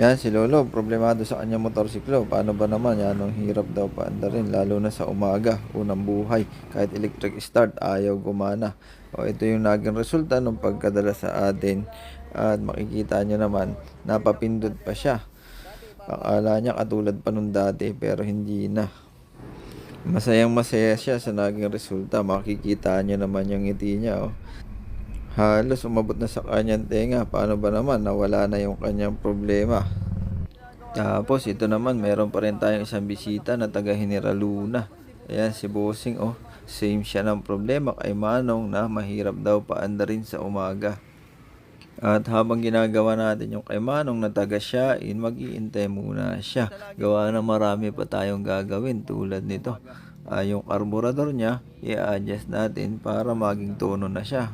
Yan si Lolo, problemado sa kanyang motorsiklo. Paano ba naman? Yan ang hirap daw paanda rin, lalo na sa umaga, unang buhay. Kahit electric start, ayaw gumana. O ito yung naging resulta ng pagkadala sa atin. At makikita nyo naman, napapindot pa siya. Akala niya katulad pa nung dati, pero hindi na. Masayang masaya siya sa naging resulta. Makikita niyo naman yung ngiti niya. Oh. Halos umabot na sa kanyang tenga. Paano ba naman? Nawala na yung kanyang problema. Tapos ito naman, meron pa rin tayong isang bisita na taga General Luna. Ayan si Bossing oh. Same siya ng problema kay Manong na mahirap daw paanda rin sa umaga. At habang ginagawa natin yung kay Manong na taga Siain, mag-iintay muna siya. Gawa na marami pa tayong gagawin tulad nito. Ah, yung carburetor niya, i-adjust natin para maging tono na siya.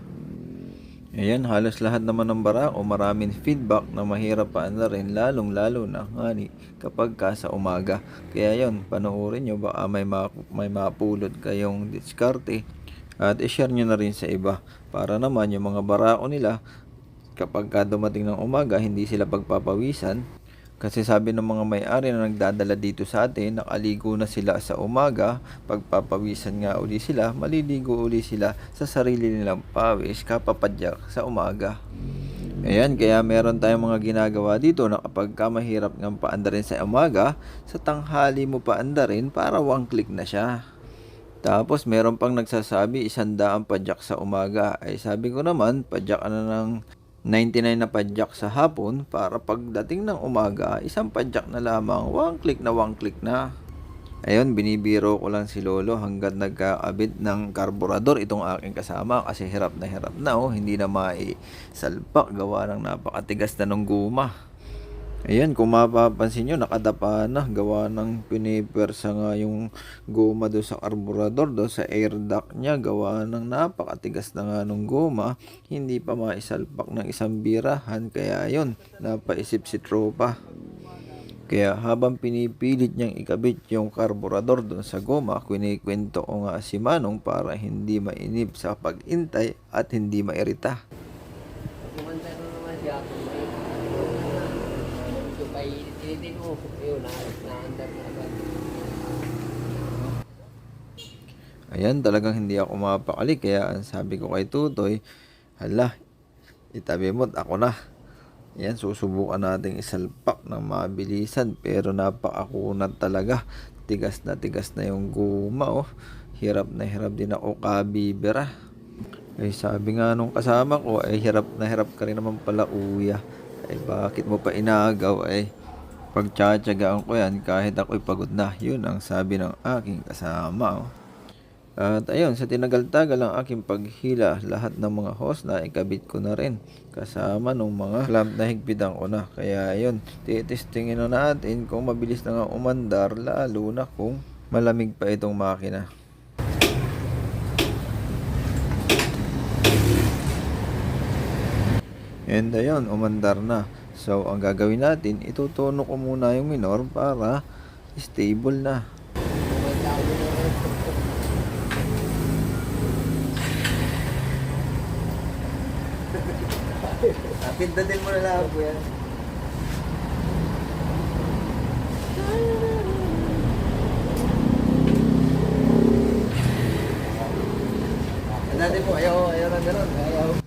Ayan, halos lahat naman ng bara o maraming feedback na mahirap pa na rin lalong lalo na ngani kapag ka sa umaga. Kaya yon panoorin nyo baka may, ma- may mapulot kayong diskarte at i-share nyo na rin sa iba para naman yung mga barako nila kapag ka dumating ng umaga hindi sila pagpapawisan kasi sabi ng mga may-ari na nagdadala dito sa atin, nakaligo na sila sa umaga, pagpapawisan nga uli sila, maliligo uli sila sa sarili nilang pawis kapapadyak sa umaga. Ayan, kaya meron tayong mga ginagawa dito na kapag ka mahirap ng paanda rin sa umaga, sa tanghali mo paanda rin para one click na siya. Tapos meron pang nagsasabi isang daang padyak sa umaga. Ay sabi ko naman, padyak na ng 99 na padyak sa hapon para pagdating ng umaga, isang padyak na lamang, one click na one click na. Ayun, binibiro ko lang si Lolo hanggat nagkaabit ng karburador itong aking kasama kasi hirap na hirap na oh, hindi na maisalpak gawa ng napakatigas na ng guma. Ayan, kung mapapansin nyo, nakadapa na. Gawa ng pinipersa nga yung goma do sa karburador, do sa air duct niya. Gawa ng napakatigas na nga ng goma. Hindi pa maisalpak ng isang birahan. Kaya yun, napaisip si tropa. Kaya habang pinipilit niyang ikabit yung karburador doon sa goma, kwinikwento ko nga si Manong para hindi mainip sa pag-intay at hindi mairita. Kumanta na naman siya kung may medyo painitin mo. Ayun, Ayan, talagang hindi ako mapakali. Kaya ang sabi ko kay Tutoy, hala, itabi mo't ako na. Ayan, susubukan nating isalpak ng mabilisan. Pero napakakunat talaga. Tigas na tigas na yung guma, oh. Hirap na hirap din ako kabibira. Ay sabi nga nung kasama ko, ay hirap na hirap ka rin naman pala uya. Ay bakit mo pa inagaw ay pagtsatsagaan ko yan kahit ako'y pagod na. Yun ang sabi ng aking kasama. Oh. At ayun, sa tinagal-tagal ang aking paghila, lahat ng mga hose na ikabit ko na rin. Kasama nung mga clamp na higpitan ko na. Kaya ayun, titestingin na natin kung mabilis na nga umandar, lalo na kung malamig pa itong makina. And ayun, umandar na. So, ang gagawin natin, itutuno ko muna yung minor para stable na. Kumanta mo na lang po yan. Dati po, ayaw, ayaw na gano'n. Ayaw.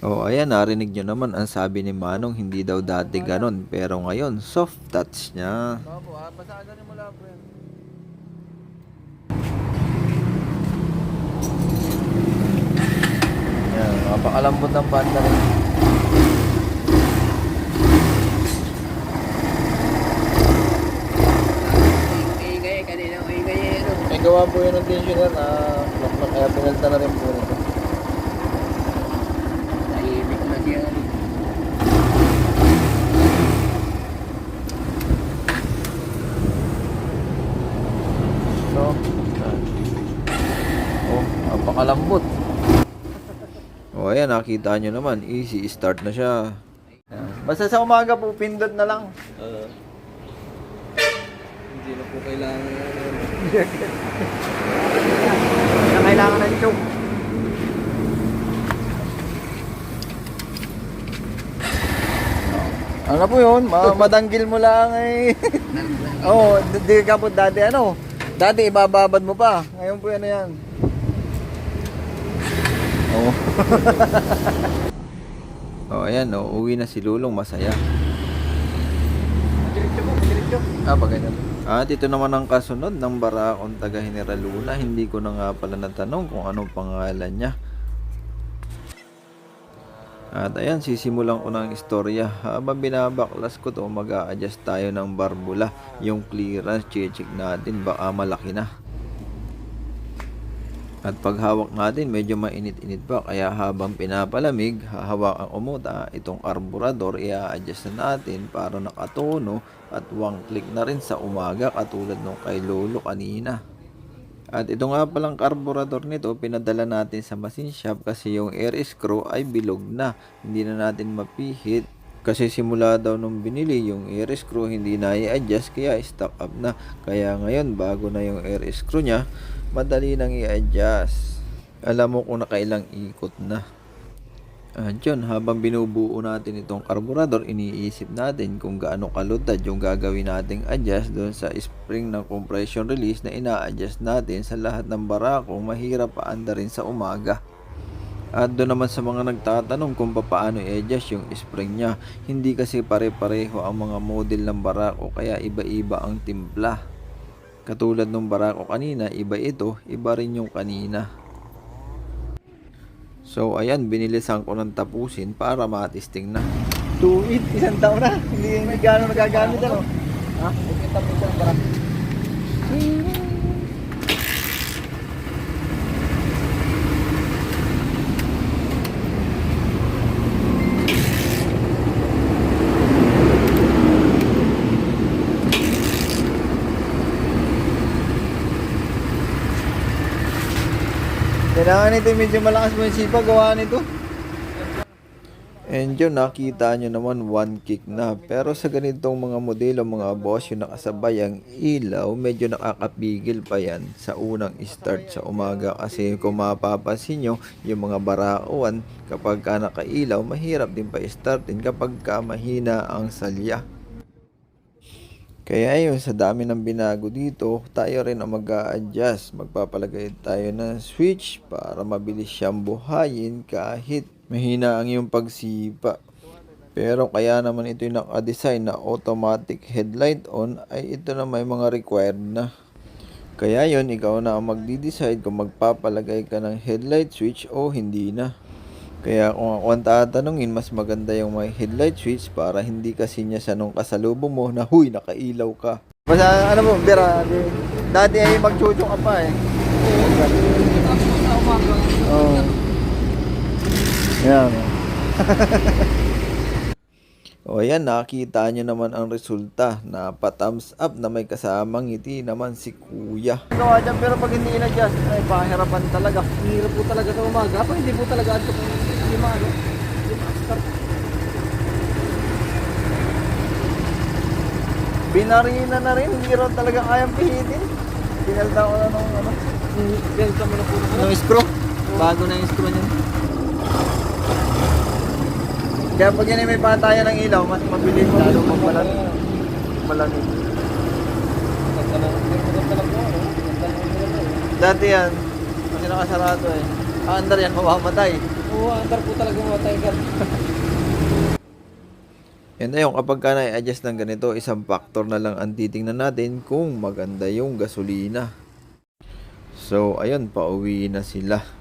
Oh, ayan, narinig nyo naman ang sabi ni Manong, hindi daw dati ganon. Pero ngayon, soft touch niya. Baka po, ah, basagan niyo mula po yan. Yan, napakalambot ng panda rin. Ano. May gawa po yun ng tensioner na nakmak kaya pinalta na rin po nito. Tahimik na siya. So, oh, napakalambot. Oh, ayan, nakita nyo naman, easy start na siya. Basta sa umaga po, pindot na lang. Oo. Hindi na po kailangan. Na kailangan ng choke. Ano po yun? Ma- madanggil mo lang eh. Oo, oh, di ka po dati ano. Dati ibababad mo pa. Ngayon po ano yan. Oo. oh, ayan oh, uwi na si Lulong masaya. Diretso po, diretso. Ah, pa ganyan. At ito naman ang kasunod ng Barakong taga General Luna. Hindi ko na nga pala natanong kung anong pangalan niya. At ayan, sisimulan ko ng istorya. Habang binabaklas ko to, mag adjust tayo ng barbula. Yung clearance, check natin, baka malaki na. At paghawak natin, medyo mainit-init pa. Kaya habang pinapalamig, hahawak ang umuta, itong carburetor, i-adjust na natin para nakatono at one click na rin sa umaga katulad nung kay Lolo kanina. At ito nga palang carburetor nito, pinadala natin sa machine shop kasi yung air screw ay bilog na. Hindi na natin mapihit. Kasi simula daw nung binili yung air screw hindi na i-adjust kaya stock up na. Kaya ngayon bago na yung air screw niya, madali nang i-adjust. Alam mo kung nakailang ikot na. At yun, habang binubuo natin itong carburetor, iniisip natin kung gaano kalutad yung gagawin nating adjust doon sa spring ng compression release na ina-adjust natin sa lahat ng barako mahirap paanda rin sa umaga. At doon naman sa mga nagtatanong kung paano i-adjust yung spring niya, hindi kasi pare-pareho ang mga model ng barako kaya iba-iba ang timpla. Katulad nung barako kanina, iba ito, iba rin yung kanina. So ayan, binilisan ko ng tapusin para matisting na. Tuwid, isang taon na. Hindi, hindi gano'n nagagamit ano. Ha? Okay, tapos ang barak. Kailangan nito medyo malakas mo yung sipa gawa nito. And yun, nakita nyo naman one kick na. Pero sa ganitong mga modelo, mga boss, yung nakasabay ang ilaw, medyo nakakapigil pa yan sa unang start sa umaga. Kasi kung mapapansin nyo, yung mga barauan, kapag ka nakailaw, mahirap din pa startin kapag ka mahina ang salya. Kaya yun, sa dami ng binago dito, tayo rin ang mag adjust Magpapalagay tayo ng switch para mabilis siyang buhayin kahit mahina ang iyong pagsipa. Pero kaya naman ito yung nakadesign na automatic headlight on ay ito na may mga required na. Kaya yun, ikaw na ang magdi-decide kung magpapalagay ka ng headlight switch o hindi na. Kaya kung ako ang tatanungin, mas maganda yung may headlight switch para hindi kasi niya sa nung kasalubong mo na huy, nakailaw ka. Basta ano mo, Bira, dati ay magchucho ka pa eh. Oo. Yan. o yan, nakita nyo naman ang resulta. Napa-thumbs up na may kasamang ngiti naman si Kuya. Gawa dyan, pero pag hindi in-adjust, ay pahirapan talaga. Hirap po talaga sa umaga. Pag hindi po talaga ato kung hindi maano. Hindi ma-start. Binarina na rin, hindi raw talaga kayang pihitin. Pinalta ko na nung ano, Yan ka muna po na. nung screw. Bago na yung screw niyan. Kaya pag yan ay may patayan ng ilaw, mas mabilis lalo pag malamig. Malamig. Dati yan, kasi nakasarado eh. Ang andar yan, mamamatay. Oo, andar po talaga mga tiger. And ayun, kapag ka na-adjust ng ganito, isang factor na lang ang titingnan natin kung maganda yung gasolina. So, ayun, pauwi na sila.